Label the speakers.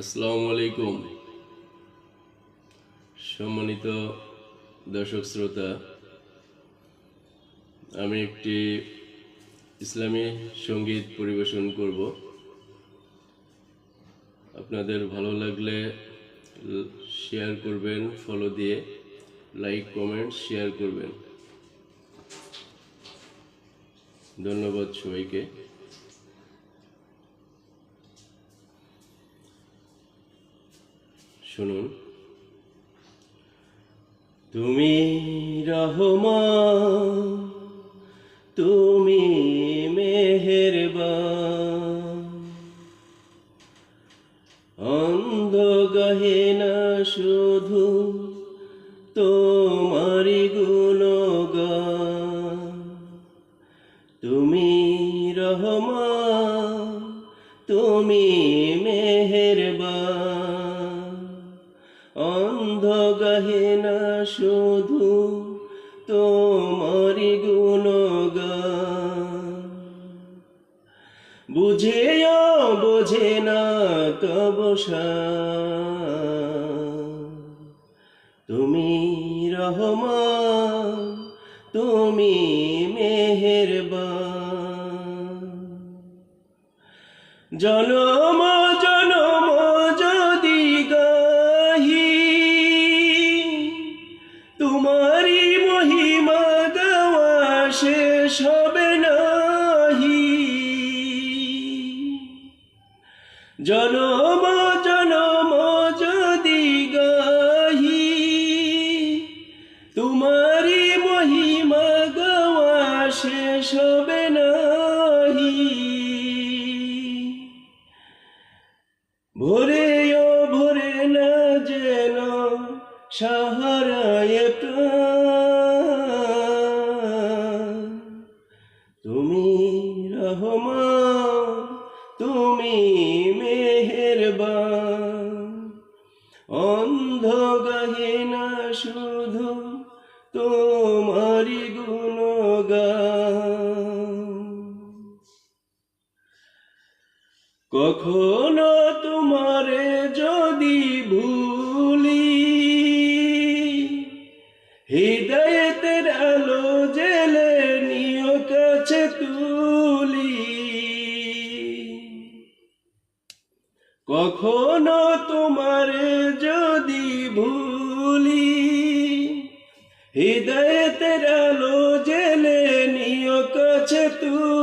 Speaker 1: আসসালামু আলাইকুম। সম্মানিত দর্শক শ্রোতা, আমি একটি ইসলামী সংগীত পরিবেশন করব। আপনাদের ভালো লাগলে শেয়ার করবেন ফলো দিয়ে লাইক কমেন্ট শেয়ার করবেন। ধন্যবাদ সবাইকে। শুনুন। তুমি রহমান তুমি মেহেরবা অন্ধ গহেনা শুধু তোমারি গুণগান। তুমি রহমান তুমি মেহেরবান। অন্ধ গহেনা শুধু তোমারি গুণগান। বুঝেও বোঝে না কবসা তুমি রহমান, তুমি মেহেরবান। জনম জনম শেষ হবে নাহি। জনম জনম যদি গাহি তোমারি মহিমা গাওয়া শেষ হবে নাহি। ভোরে ও ভোরে না যেন সাহারায় রহমান তুমি মেহেরবান। অন্ধ গহিনা শুধু তোমারি গুণগান। কখনো তোমারে যদি ভুলি হৃদয়ের কখনো তোমারে যদি ভুলি হৃদয়ে তেরালো জেলে নিয় কাছে তুই